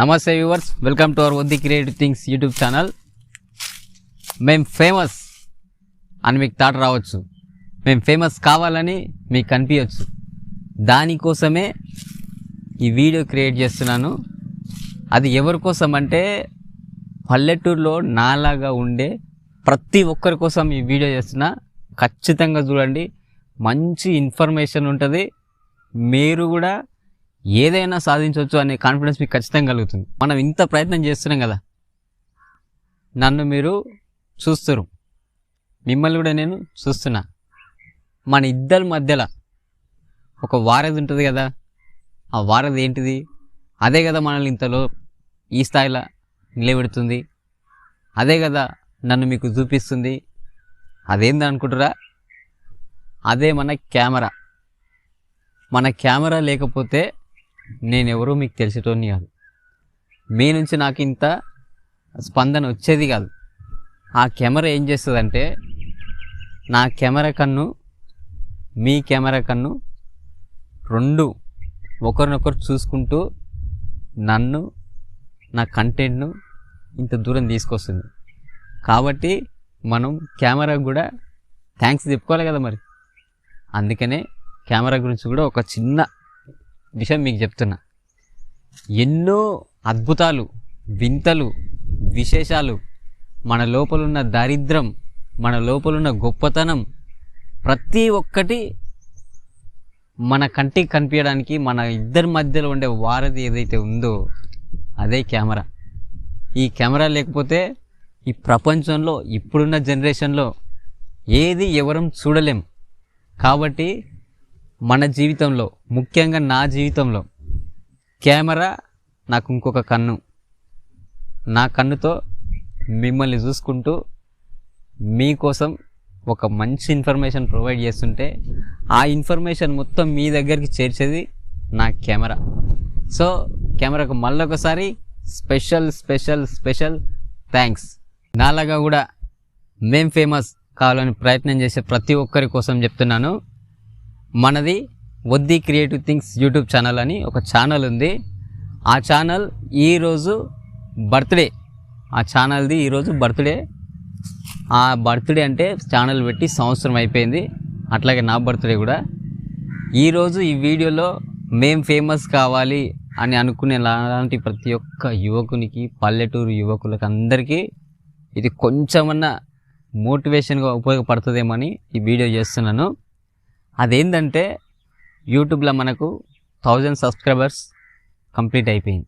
నమస్తే viewers welcome to our వద్ది creative things YouTube channel. మేం ఫేమస్ అని మీకు థాట్ రావచ్చు. మేము ఫేమస్ కావాలని మీకు కనిపించవచ్చు దానికోసమే ఈ వీడియో క్రియేట్ చేస్తున్నాను. అది ఎవరి కోసం అంటే పల్లెటూరులో నాలాగా ఉండే ప్రతి ఒక్కరి కోసం ఈ వీడియో చేస్తున్నా. ఖచ్చితంగా చూడండి. మంచి ఇన్ఫర్మేషన్ ఉంటుంది. మీరు కూడా ఏదైనా సాధించవచ్చు అనే కాన్ఫిడెన్స్ మీకు ఖచ్చితంగా కలుగుతుంది. మనం ఇంత ప్రయత్నం చేస్తున్నాం కదా. నన్ను మీరు చూస్తారు. మిమ్మల్ని కూడా నేను చూస్తున్నా. మన ఇద్దరి మధ్యలో ఒక వారధి ఉంటుంది కదా. ఆ వారధి ఏంటిది? అదే కదా మనల్ని ఇంతలో ఈ స్థాయిలో నిలబెడుతుంది. అదే కదా నన్ను మీకు చూపిస్తుంది. అదేంది అనుకుంటారా? అదే మన కెమెరా. మన కెమెరా లేకపోతే నేనెవరో మీకు తెలిసేటోని కాదు. మీ నుంచి నాకు ఇంత స్పందన వచ్చేది కాదు. ఆ కెమెరా ఏం చేస్తుందంటే నా కెమెరా కన్ను మీ కెమెరా కన్ను రెండు ఒకరినొకరు చూసుకుంటూ నన్ను నా కంటెంట్ను ఇంత దూరం తీసుకొస్తుంది. కాబట్టి మనం కెమెరా కూడా థ్యాంక్స్ చెప్పుకోవాలి కదా మరి. అందుకనే కెమెరా గురించి కూడా ఒక చిన్న విషయం మీకు చెప్తున్నా. ఎన్నో అద్భుతాలు వింతలు విశేషాలు మన లోపలున్న దారిద్రం మన లోపలున్న గొప్పతనం ప్రతి ఒక్కటి మన కంటికి కనిపించడానికి మన ఇద్దరి మధ్యలో ఉండే వారధి ఏదైతే ఉందో అదే కెమెరా. ఈ కెమెరా లేకపోతే ఈ ప్రపంచంలో ఇప్పుడున్న జనరేషన్లో ఏది ఎవరం చూడలేం. కాబట్టి మన జీవితంలో ముఖ్యంగా నా జీవితంలో కెమెరా నాకు ఇంకొక కన్ను. నా కన్నుతో మిమ్మల్ని చూసుకుంటూ మీకోసం ఒక మంచి ఇన్ఫర్మేషన్ ప్రొవైడ్ చేస్తుంటే ఆ ఇన్ఫర్మేషన్ మొత్తం మీ దగ్గరికి చేర్చేది నా కెమెరా. సో కెమెరాకు మళ్ళొకసారి స్పెషల్ స్పెషల్ స్పెషల్ థ్యాంక్స్. నాలాగా కూడా మేం ఫేమస్ కావాలని ప్రయత్నం చేసే ప్రతి ఒక్కరి కోసం చెప్తున్నాను. మనది వద్ది క్రియేటివ్ థింగ్స్ యూట్యూబ్ ఛానల్ అని ఒక ఛానల్ ఉంది. ఆ ఛానల్ ఈరోజు బర్త్డే. ఆ ఛానల్ది ఈరోజు బర్త్డే. ఆ బర్త్డే అంటే ఛానల్ పెట్టి సంవత్సరం అయిపోయింది. అట్లాగే నా బర్త్డే కూడా. ఈరోజు ఈ వీడియోలో మేం ఫేమస్ కావాలి అని అనుకునే లాంటి ప్రతి ఒక్క యువకునికి పల్లెటూరు యువకులకు అందరికీ ఇది కొంచెమన్నా మోటివేషన్గా ఉపయోగపడుతుందేమని ఈ వీడియో చేస్తున్నాను. అదేంటంటే యూట్యూబ్లో మనకు థౌజండ్ సబ్స్క్రైబర్స్ కంప్లీట్ అయిపోయింది.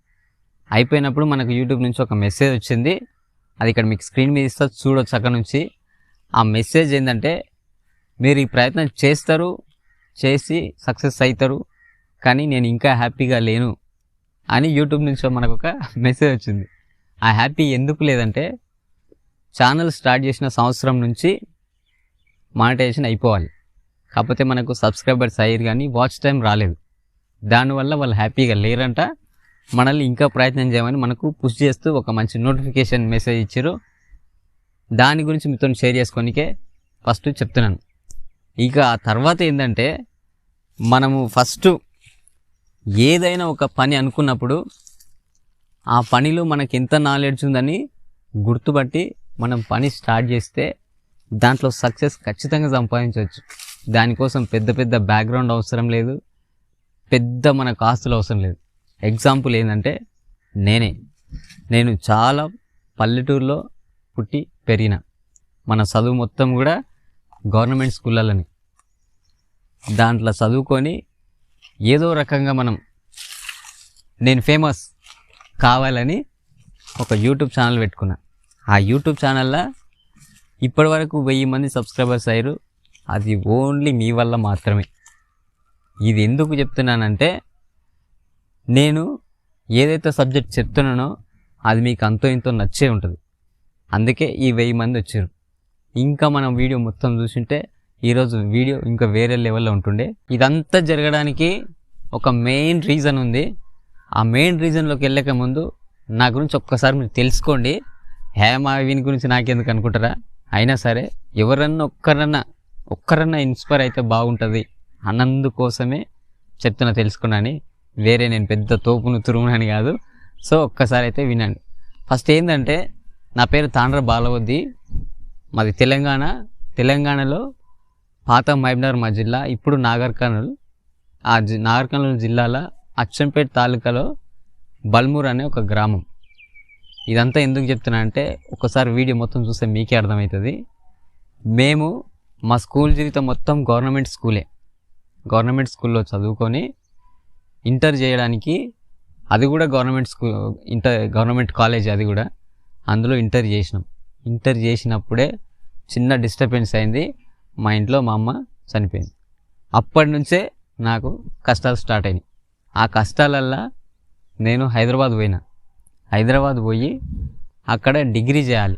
అయిపోయినప్పుడు మనకు యూట్యూబ్ నుంచి ఒక మెసేజ్ వచ్చింది. అది ఇక్కడ మీకు స్క్రీన్ మీద ఇస్తా చూడొచ్చు అక్కడ నుంచి. ఆ మెసేజ్ ఏంటంటే మీరు ఈ ప్రయత్నం చేస్తారు చేసి సక్సెస్ అవుతారు కానీ నేను ఇంకా హ్యాపీగా లేను అని యూట్యూబ్ నుంచి మనకు ఒక మెసేజ్ వచ్చింది. ఆ హ్యాపీ ఎందుకు లేదంటే ఛానల్ స్టార్ట్ చేసిన సంవత్సరం నుంచి మానిటైజేషన్ అయిపోవాలి. కాకపోతే మనకు సబ్స్క్రైబర్స్ అయ్యారు కానీ వాచ్ టైం రాలేదు. దానివల్ల వాళ్ళు హ్యాపీగా లేరంట. మనల్ని ఇంకా ప్రయత్నం చేయమని మనకు పుష్ చేస్తూ ఒక మంచి నోటిఫికేషన్ మెసేజ్ ఇచ్చారు. దాని గురించి మీతో షేర్ చేసుకోనికే ఫస్ట్ చెప్తున్నాను. ఇక ఆ తర్వాత ఏంటంటే మనము ఫస్ట్ ఏదైనా ఒక పని అనుకున్నప్పుడు ఆ పనిలో మనకి ఎంత నాలెడ్జ్ ఉందని గుర్తుపట్టి మనం పని స్టార్ట్ చేస్తే దాంట్లో సక్సెస్ ఖచ్చితంగా సంపాదించవచ్చు. దానికోసం పెద్ద పెద్ద బ్యాక్గ్రౌండ్ అవసరం లేదు. పెద్ద మనకు ఆస్తులు అవసరం లేదు. ఎగ్జాంపుల్ ఏంటంటే నేనే. నేను చాలా పల్లెటూరులో పుట్టి పెరిగిన. మన చదువు మొత్తం కూడా గవర్నమెంట్ స్కూళ్ళని దాంట్లో చదువుకొని ఏదో రకంగా మనం నేను ఫేమస్ కావాలని ఒక యూట్యూబ్ ఛానల్ పెట్టుకున్నా. ఆ యూట్యూబ్ ఛానల్లో ఇప్పటివరకు వెయ్యి మంది సబ్స్క్రైబర్స్ అయ్యారు. అది ఓన్లీ మీ వల్ల మాత్రమే. ఇది ఎందుకు చెప్తున్నానంటే నేను ఏదైతే సబ్జెక్ట్ చెప్తున్నానో అది మీకు అంతో ఇంతో నచ్చే ఉంటుంది. అందుకే ఈ వెయ్యి మంది వచ్చారు. ఇంకా మనం వీడియో మొత్తం చూసింటే ఈరోజు వీడియో ఇంకా వేరే లెవెల్లో ఉంటుండే. ఇదంతా జరగడానికి ఒక మెయిన్ రీజన్ ఉంది. ఆ మెయిన్ రీజన్లోకి వెళ్ళక ముందు నా గురించి ఒక్కసారి మీరు తెలుసుకోండి. హేమా వీని గురించి నాకెందుకు అనుకుంటారా? అయినా సరే ఎవరన్నా ఒక్కరన్నా ఒక్కరన్నా ఇన్స్పైర్ అయితే బాగుంటుంది అన్నందుకోసమే చెప్తున్నా తెలుసుకున్నాను. వేరే నేను పెద్ద తోపును తురుమునని కాదు. సో ఒక్కసారి అయితే వినండి. ఫస్ట్ ఏంటంటే నా పేరు తాండ్ర బాలవద్ది మాది తెలంగాణ. తెలంగాణలో పాత మహబూబ్నగర్ మా జిల్లా ఇప్పుడు నాగర్కర్నూలు. ఆ జి నాగర్ కర్నూల్ జిల్లాలో అచ్చంపేట తాలూకాలో బల్మూర్ అనే ఒక గ్రామం. ఇదంతా ఎందుకు చెప్తున్నా అంటే ఒకసారి వీడియో మొత్తం చూస్తే మీకే అర్థమవుతుంది. మేము మా స్కూల్ జీవితం మొత్తం గవర్నమెంట్ స్కూలే. గవర్నమెంట్ స్కూల్లో చదువుకొని ఇంటర్ చేయడానికి అది కూడా government school inter government college అది కూడా. అందులో ఇంటర్ చేసినాం. ఇంటర్ చేసినప్పుడే చిన్న డిస్టర్బెన్స్ అయింది. మా ఇంట్లో మా అమ్మ చనిపోయింది. అప్పటి నుంచే నాకు కష్టాలు స్టార్ట్ అయినాయి. ఆ కష్టాలల్లా నేను హైదరాబాద్ పోయినా. హైదరాబాద్ పోయి అక్కడ డిగ్రీ చేయాలి.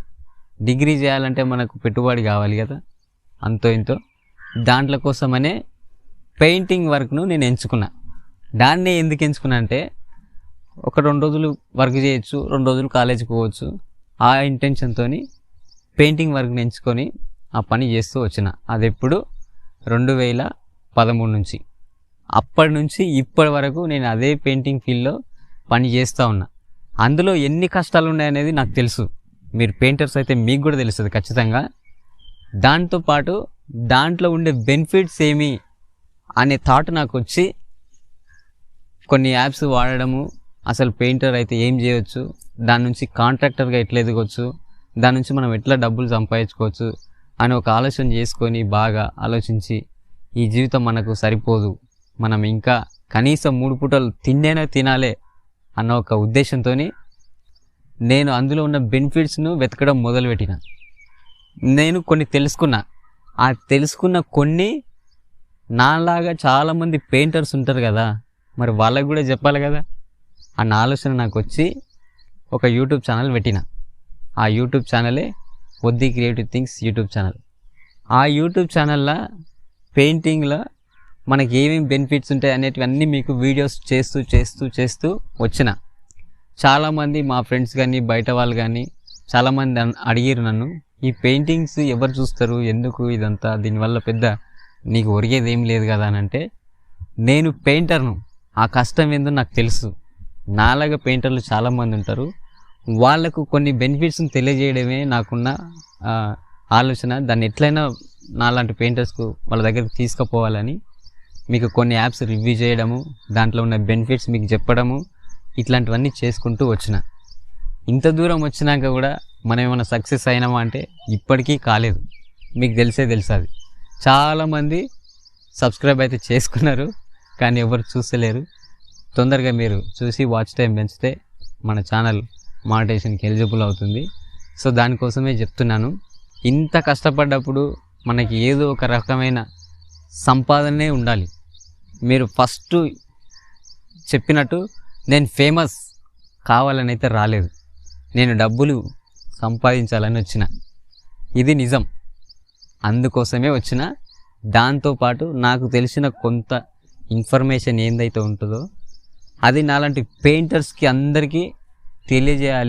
డిగ్రీ చేయాలంటే మనకు పెట్టుబడి కావాలి కదా. అంతో ఇంతో దాంట్లో కోసమనే పెయింటింగ్ వర్క్ను నేను ఎంచుకున్నా. దాన్ని ఎందుకు ఎంచుకున్నా అంటే ఒక రెండు రోజులు వర్క్ చేయొచ్చు రెండు రోజులు కాలేజీకి పోవచ్చు. ఆ ఇంటెన్షన్తో పెయింటింగ్ వర్క్ని ఎంచుకొని ఆ పని చేస్తూ వచ్చిన. అది ఎప్పుడు రెండు వేల పదమూడు నుంచి. అప్పటి నుంచి ఇప్పటి వరకు నేను అదే పెయింటింగ్ ఫీల్డ్లో పని చేస్తూ ఉన్నా. అందులో ఎన్ని కష్టాలు ఉన్నాయనేది నాకు తెలుసు. మీరు పెయింటర్స్ అయితే మీకు కూడా తెలుస్తుంది ఖచ్చితంగా. దాంతోపాటు దాంట్లో ఉండే బెనిఫిట్స్ ఏమి అనే థాట్ నాకు వచ్చి కొన్ని యాప్స్ వాడడము అసలు పెయింటర్ అయితే ఏం చేయొచ్చు దాని నుంచి కాంట్రాక్టర్గా ఎట్లా ఎదగొచ్చు దాని నుంచి మనం ఎట్లా డబ్బులు సంపాదించుకోవచ్చు అని ఒక ఆలోచన చేసుకొని బాగా ఆలోచించి ఈ జీవితం మనకు సరిపోదు. మనం ఇంకా కనీసం మూడు పూటలు తిండేనే తినాలే అన్న ఒక ఉద్దేశంతో నేను అందులో ఉన్న బెనిఫిట్స్ను వెతకడం మొదలుపెట్టిన. నేను కొన్ని తెలుసుకున్నా. ఆ తెలుసుకున్న కొన్ని నాలాగా చాలామంది పెయింటర్స్ ఉంటారు కదా. మరి వాళ్ళకి కూడా చెప్పాలి కదా. అన్న ఆలోచన నాకు వచ్చి ఒక యూట్యూబ్ ఛానల్ పెట్టిన. ఆ యూట్యూబ్ ఛానలే వద్ది క్రియేటివ్ థింగ్స్ యూట్యూబ్ ఛానల్ ఆ యూట్యూబ్ ఛానల్లో పెయింటింగ్లో మనకి ఏమేమి బెనిఫిట్స్ ఉంటాయి అనేటివన్నీ మీకు వీడియోస్ చేస్తూ చేస్తూ చేస్తూ వచ్చిన. చాలామంది మా ఫ్రెండ్స్ కానీ బయట వాళ్ళు కానీ చాలామంది అన్- అడిగారు నన్ను. ఈ పెయింటింగ్స్ ఎవరు చూస్తారు? ఎందుకు ఇదంతా? దీనివల్ల పెద్ద నీకు ఒరిగేది ఏం లేదు కదా అని అంటే నేను పెయింటర్ను. ఆ కష్టం ఏందో నాకు తెలుసు. నాలాగా పెయింటర్లు చాలామంది ఉంటారు. వాళ్ళకు కొన్ని బెనిఫిట్స్ని తెలియజేయడమే నాకున్న ఆలోచన. దాన్ని ఎట్లయినా నాలాంటి పెయింటర్స్కు వాళ్ళ దగ్గరికి తీసుకుపోవాలని మీకు కొన్ని యాప్స్ రివ్యూ చేయడము దాంట్లో ఉన్న బెనిఫిట్స్ మీకు చెప్పడము ఇట్లాంటివన్నీ చేసుకుంటూ వచ్చిన. ఇంత దూరం వచ్చినాక కూడా మనం ఏమైనా సక్సెస్ అయినామా అంటే ఇప్పటికీ కాలేదు. మీకు తెలిసే తెలుసు అది. చాలామంది సబ్స్క్రైబ్ అయితే చేసుకున్నారు కానీ ఎవరు చూస్తలేరు. తొందరగా మీరు చూసి వాచ్ టైం పెంచితే మన ఛానల్ మానిటేషన్కి ఎలిజిబుల్ అవుతుంది. సో దానికోసమే చెప్తున్నాను. ఇంత కష్టపడ్డప్పుడు మనకి ఏదో ఒక రకమైన సంపాదనే ఉండాలి. మీరు ఫస్ట్ చెప్పినట్టు నేను ఫేమస్ కావాలని అయితే రాలేదు. నేను డబ్బులు సంపాదించాలని వచ్చిన. ఇది నిజం. అందుకోసమే వచ్చిన. దాంతోపాటు నాకు తెలిసిన కొంత ఇన్ఫర్మేషన్ ఏందైతే ఉంటుందో అది నాలాంటి పెయింటర్స్కి అందరికీ తెలియజేయాలి.